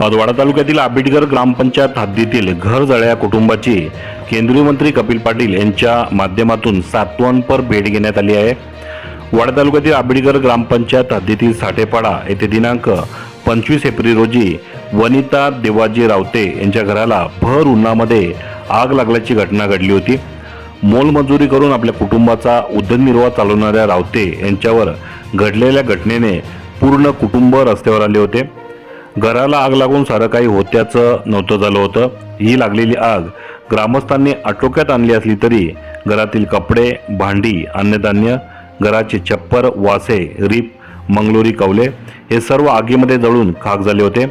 औदवाडा तालुक्यातील आंबेडकर ग्रामपंचायत हद्दीतील घर जळ्या कुटुंबाची केंद्रीय मंत्री कपिल पाटील यांच्या माध्यमातून सातवांपर भेट घेण्यात आली आहे. वाडा तालुक्यातील आंबेडकर ग्रामपंचायत हद्दीतील साठेपाडा येथे दिनांक पंचवीस एप्रिल रोजी वनिता देवाजी रावते यांच्या घराला भर उन्हामध्ये आग लागल्याची घटना घडली होती. मोलमजुरी करून आपल्या कुटुंबाचा उदरनिर्वाह चालवणाऱ्या रावते यांच्यावर घडलेल्या घटनेने पूर्ण कुटुंब रस्त्यावर आले होते. घराला आग लागून सारं काही होत्याचं नव्हतं झालं होतं. ही लागलेली आग ग्रामस्थांनी आटोक्यात आणली असली तरी घरातील कपडे भांडी अन्नधान्य घराचे छप्पर वासे रीप मंगलोरी कवले हे सर्व आगीमध्ये जळून खाक झाले होते.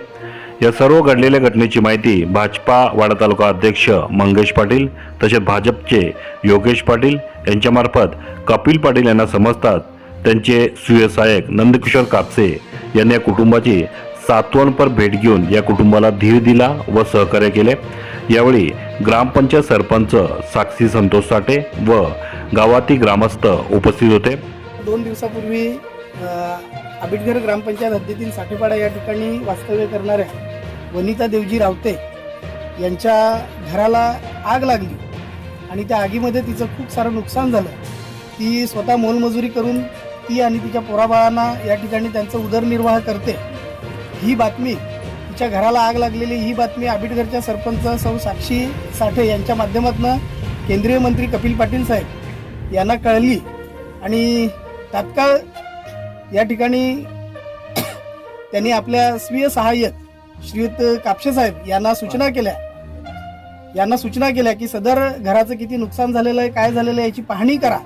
या सर्व घडलेल्या घटनेची माहिती भाजपा वाडा तालुका अध्यक्ष मंगेश पाटील तसेच भाजपचे योगेश पाटील यांच्यामार्फत कपिल पाटील यांना समजतात. त्यांचे सुयसहायक नंदकिशोर कापसे यांनी या कुटुंबाची सातवणपर भेट घेऊन या कुटुंबाला धीर दिला व सहकार्य केले. यावेळी ग्रामपंचायत सरपंच साक्षी संतोष साठे व गावातील ग्रामस्थ उपस्थित होते. दोन दिवसापूर्वी अ, ग्रामपंचायत हद्दीतील साठेपाडा या ठिकाणी वास्तव्य करणाऱ्या वनिता देवजी रावते यांच्या घराला आग लागली आणि त्या आगीमध्ये तिचं खूप सारं नुकसान झालं. ती स्वतः मोलमजुरी करून ती आणि तिच्या पोराबाळांना या ठिकाणी त्यांचा उदरनिर्वाह करते. ही बातमी तिच्या घराला आग लागलेली ही बातमी आंबेडकरच्या सरपंच सौ साक्षी साठे यांच्या माध्यमातून केंद्रीय मंत्री कपिल पाटील साहेब यांना कळली. आणि तात्काळ या ठिकाणी त्यांनी आपल्या स्वीय सहाय्यक श्रीयुत कापशे साहेब यांना सूचना केल्या. यांना सूचना केल्या की सदर घराचं किती नुकसान झालेलं आहे काय झालेलं आहे याची पाहणी करा.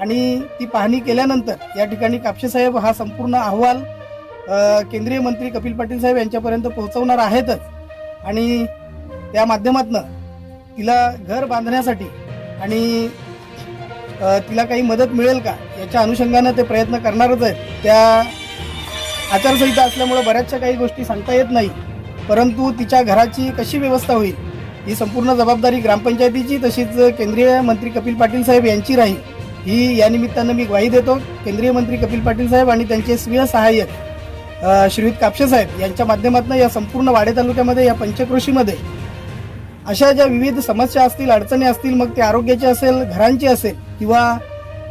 आणि ती पाहणी केल्यानंतर या ठिकाणी कापशे साहेब हा संपूर्ण अहवाल केंद्रीय मंत्री कपिल पाटील साहेब यांच्यापर्यंत पोहोचवणार आहेतच. आणि त्या माध्यमातनं तिला घर बांधण्यासाठी आणि तिला काही मदत मिळेल का याच्या अनुषंगानं ते प्रयत्न करणारच आहेत. त्या आचारसंहिता असल्यामुळं बऱ्याचशा काही गोष्टी सांगता येत नाही. परंतु तिच्या घराची कशी व्यवस्था होईल ही संपूर्ण जबाबदारी ग्रामपंचायतीची तशीच केंद्रीय मंत्री कपिल पाटील साहेब यांची राहील. ही या निमित्तानं मी ग्वाही देतो. केंद्रीय मंत्री कपिल पाटील साहेब आणि त्यांचे स्वीय सहाय्यक श्रीयुत कापशे साहेब यांच्या माध्यमातून या संपूर्ण वाडे तालुक्यामध्ये या पंचक्रोशीमध्ये अशा ज्या विविध समस्या असतील अडचणी असतील मग ते आरोग्याची असेल घरांची असेल किंवा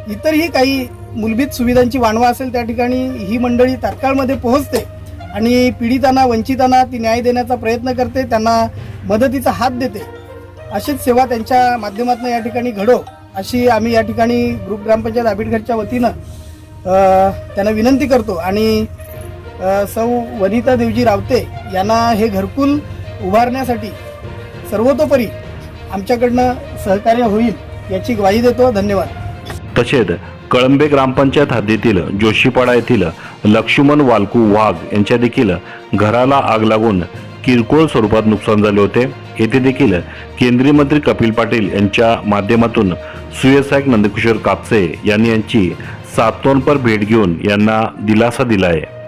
इतरही काही मूलभूत सुविधांची वाणवा असेल त्या ठिकाणी ही मंडळी तात्काळमध्ये पोहोचते आणि पीडितांना वंचितांना ती न्याय देण्याचा प्रयत्न करते त्यांना मदतीचा हात देते. अशीच सेवा त्यांच्या माध्यमातून या ठिकाणी घडो अशी आम्ही या ठिकाणी ग्रुप ग्रामपंचायत आंबेडकरच्या वतीनं त्यांना विनंती करतो आणि सौ वनिता देवजी रावते यांना हे घरकुल उभारण्यासाठी सर्वतोपरी आमच्याकडनं सहकार्य होईल याची ग्वाही देतो. धन्यवाद. तसेच कळंबे ग्रामपंचायत हद्दीतील जोशीपाडा येथील लक्ष्मण वालकू वाघ यांच्या देखील घराला आग लागून किरकोळ स्वरूपात नुकसान झाले होते. येथे देखील केंद्रीय मंत्री कपिल पाटील यांच्या माध्यमातून सुयसायक नंदकिशोर कापसे यांनी यांची सातोनपर भेट घेऊन यांना दिलासा दिला आहे